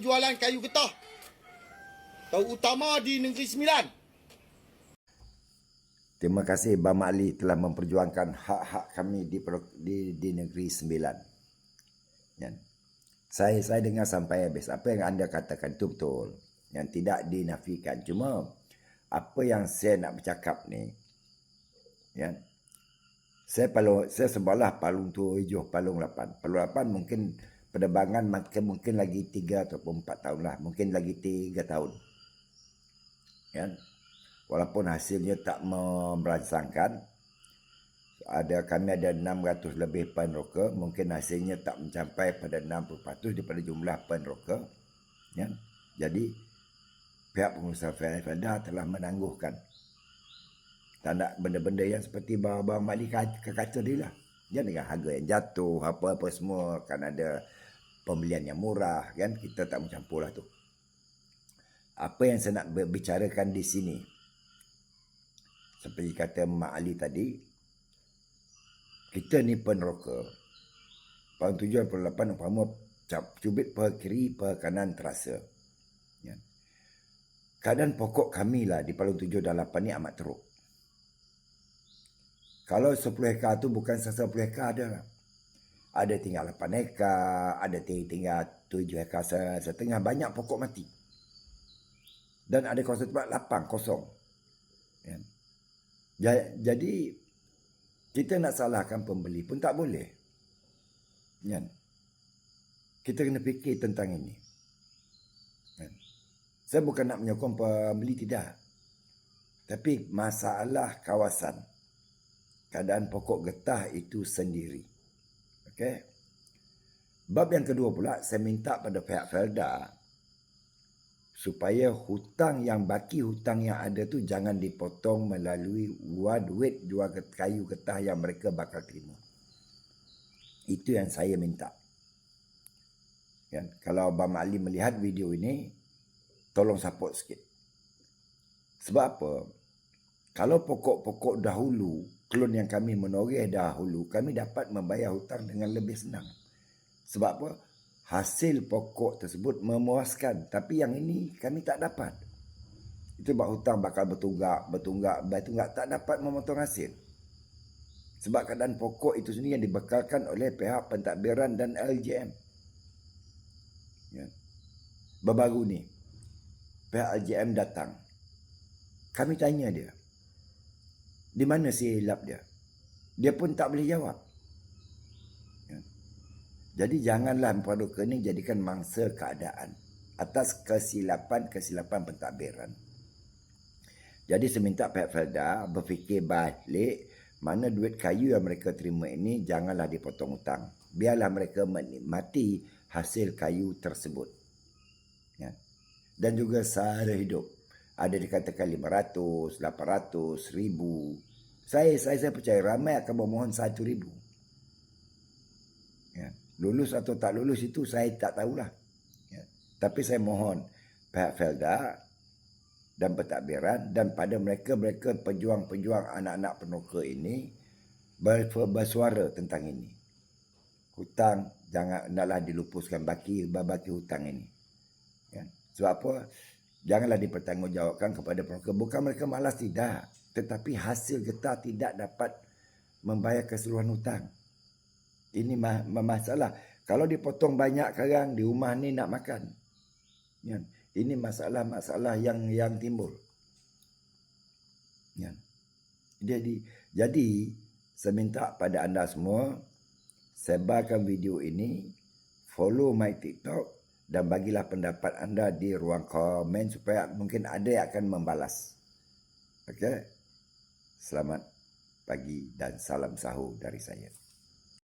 Jualan kayu getah. Terutama di Negeri Sembilan. Terima kasih Bang Ali telah memperjuangkan hak-hak kami di di, di negeri Sembilan. Ya. Saya saya dengar sampai habis. Apa yang anda katakan itu betul. Yang tidak dinafikan. Cuma apa yang saya nak bercakap ni ya. Saya palung saya sebelah palung tujuh, palung lapan. Palung lapan mungkin penerbangan mungkin, mungkin lagi tiga ataupun empat tahun lah. Mungkin lagi tiga tahun. Ya. Walaupun hasilnya tak merangsangkan ada kami ada 600 lebih penroka mungkin hasilnya tak mencapai pada 60% daripada jumlah penroka ya. Jadi pihak pengusaha Felda telah menangguhkan. Tak nak benda-benda yang seperti bawang mali kekacau dia lah. Ya dengan harga yang jatuh apa-apa semua kan ada pembelian yang murah kan kita tak mencampur lah tu apa yang saya nak bicarakan di sini seperti kata Mak Ali tadi, kita ni peneroka. Tahun 78 umpama cap cubit per kiri per kanan terasa. Ya. Keadaan pokok kami lah di Palung 7 dan 8 ni amat teruk. Kalau 10 hektar tu bukan 10 hektar ada lah. Ada tinggal 8 hektar, ada tinggal 7 hektar setengah. Banyak pokok mati. Dan ada kawasan tempat lapang kosong. Ya. Jadi kita nak salahkan pembeli pun tak boleh. Kan? Kita kena fikir tentang ini. Kan? Saya bukan nak menyokong pembeli tidak. Tapi masalah kawasan. Keadaan pokok getah itu sendiri. Okey. Bab yang kedua pula saya minta pada pihak Felda supaya hutang yang baki hutang yang ada tu jangan dipotong melalui wad duit jual kayu getah yang mereka bakal terima. Itu yang saya minta. Kan? Kalau Abang Ali melihat video ini, tolong support sikit. Sebab apa? Kalau pokok-pokok dahulu, klon yang kami menoreh dahulu, kami dapat membayar hutang dengan lebih senang. Sebab apa? hasil pokok tersebut memuaskan tapi yang ini kami tak dapat itu sebab hutang bakal bertunggak bertunggak bertunggak tak dapat memotong hasil sebab keadaan pokok itu sendiri yang dibekalkan oleh pihak pentadbiran dan LJM ya. baru ni pihak LJM datang kami tanya dia di mana silap dia dia pun tak boleh jawab jadi janganlah produk ini jadikan mangsa keadaan atas kesilapan-kesilapan pentadbiran. Jadi saya minta pihak Felda berfikir balik mana duit kayu yang mereka terima ini janganlah dipotong hutang. Biarlah mereka menikmati hasil kayu tersebut. Ya. Dan juga sehari hidup. Ada dikatakan 500, 800, 1000. Saya, saya, saya percaya ramai akan memohon 1000. Ya. Lulus atau tak lulus itu saya tak tahulah. Ya. Tapi saya mohon pihak Felda dan pentadbiran dan pada mereka-mereka pejuang-pejuang anak-anak penuka ini bersuara tentang ini. Hutang jangan hendaklah dilupuskan baki baki hutang ini. Ya. Sebab apa? Janganlah dipertanggungjawabkan kepada penuka. Bukan mereka malas tidak. Tetapi hasil getah tidak dapat membayar keseluruhan hutang. Ini masalah. Kalau dipotong banyak sekarang di rumah ni nak makan. Ini masalah-masalah yang yang timbul. Jadi jadi saya minta pada anda semua sebarkan video ini, follow my TikTok dan bagilah pendapat anda di ruang komen supaya mungkin ada yang akan membalas. Okey. Selamat pagi dan salam sahur dari saya.